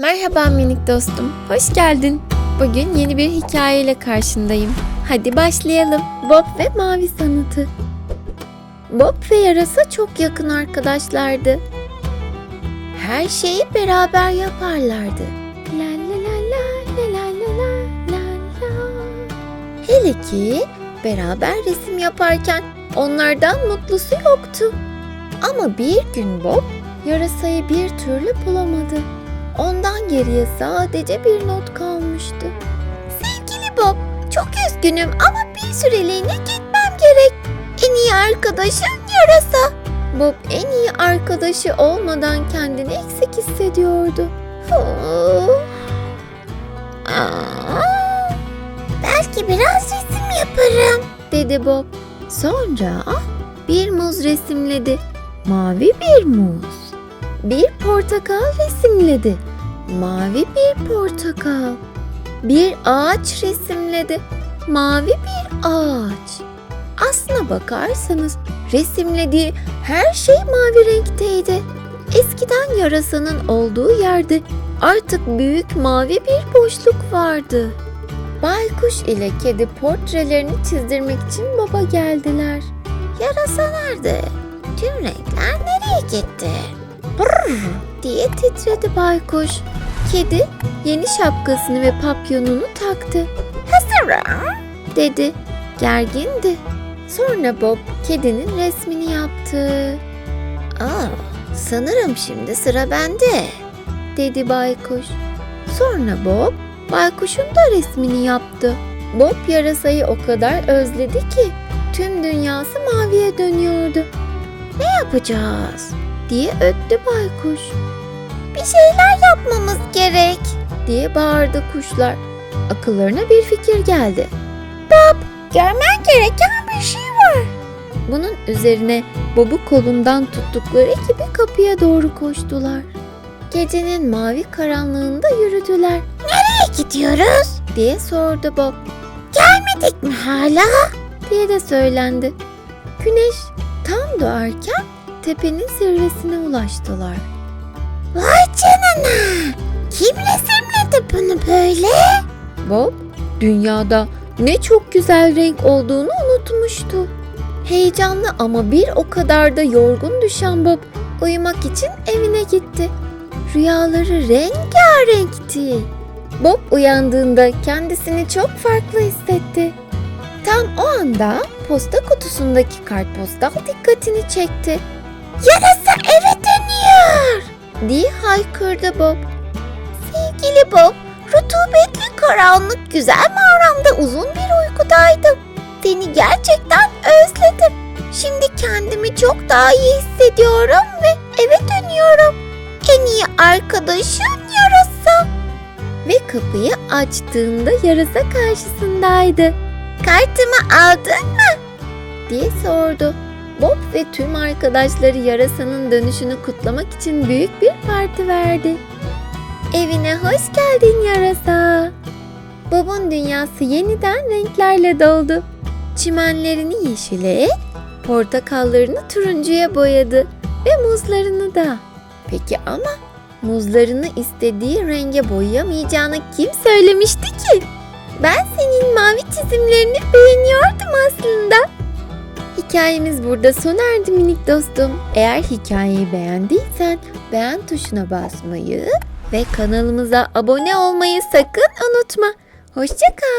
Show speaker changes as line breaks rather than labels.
Merhaba minik dostum, hoş geldin. Bugün yeni bir hikayeyle karşındayım. Hadi başlayalım. Bob ve Mavi Sanatı. Bob ve Yarasa çok yakın arkadaşlardı. Her şeyi beraber yaparlardı. La la la la la la la la la la. Hele ki beraber resim yaparken onlardan mutlusu yoktu. Ama bir gün Bob yarasayı bir türlü bulamadı. Ondan geriye sadece bir not kalmıştı. Sevgili Bob, çok üzgünüm ama bir süreliğine gitmem gerek. En iyi arkadaşın yarasa. Bob en iyi arkadaşı olmadan kendini eksik hissediyordu. Aa, belki biraz resim yaparım, dedi Bob. Sonra bir muz resimledi. Mavi bir muz. Bir portakal resimledi. Mavi bir portakal. Bir ağaç resimledi. Mavi bir ağaç. Aslına bakarsanız resimlediği her şey mavi renkteydi. Eskiden yarasanın olduğu yerde artık büyük mavi bir boşluk vardı. Baykuş ile kedi portrelerini çizdirmek için baba geldiler. Yarasa nerede? Tüm renkler nereye gitti? Brrr diye titredi baykuş. Kedi yeni şapkasını ve papyonunu taktı. Hazırım dedi. Gergindi. Sonra Bob kedinin resmini yaptı. Aa, sanırım şimdi sıra bende dedi baykuş. Sonra Bob baykuşun da resmini yaptı. Bob yarasayı o kadar özledi ki tüm dünyası maviye dönüyordu. Ne yapacağız? Diye öttü baykuş. Bir şeyler yapmamız gerek diye bağırdı kuşlar. Akıllarına bir fikir geldi. Bob, görmen gereken bir şey var. Bunun üzerine Bob'u kolundan tuttukları gibi kapıya doğru koştular. Gecenin mavi karanlığında yürüdüler. Nereye gidiyoruz? diye sordu Bob. Gelmedik mi hala? diye de söylendi. Güneş tam doğarken tepenin zirvesine ulaştılar. Vay canına! Kim resimledi bunu böyle? Bob, dünyada ne çok güzel renk olduğunu unutmuştu. Heyecanlı ama bir o kadar da yorgun düşen Bob uyumak için evine gitti. Rüyaları rengarenkti. Bob uyandığında kendisini çok farklı hissetti. Tam o anda posta kutusundaki kartpostal dikkatini çekti. Yarasa eve dönüyor diye haykırdı Bob. Sevgili Bob, rutubetli karanlık güzel mağaramda uzun bir uykudaydım. Seni gerçekten özledim. Şimdi kendimi çok daha iyi hissediyorum ve eve dönüyorum. En iyi arkadaşım yarasa. Ve kapıyı açtığında yarasa karşısındaydı. Kartımı aldın mı? diye sordu. Bob ve tüm arkadaşları yarasanın dönüşünü kutlamak için büyük bir parti verdi. Evine hoş geldin yarasa. Bob'un dünyası yeniden renklerle doldu. Çimenlerini yeşile, portakallarını turuncuya boyadı ve muzlarını da. Peki ama muzlarını istediği renge boyayamayacağını kim söylemişti ki? Ben senin mavi çizimlerini beğeniyordum aslında. Hikayemiz burada sona erdi minik dostum. Eğer hikayeyi beğendiysen beğen tuşuna basmayı ve kanalımıza abone olmayı sakın unutma. Hoşça kal.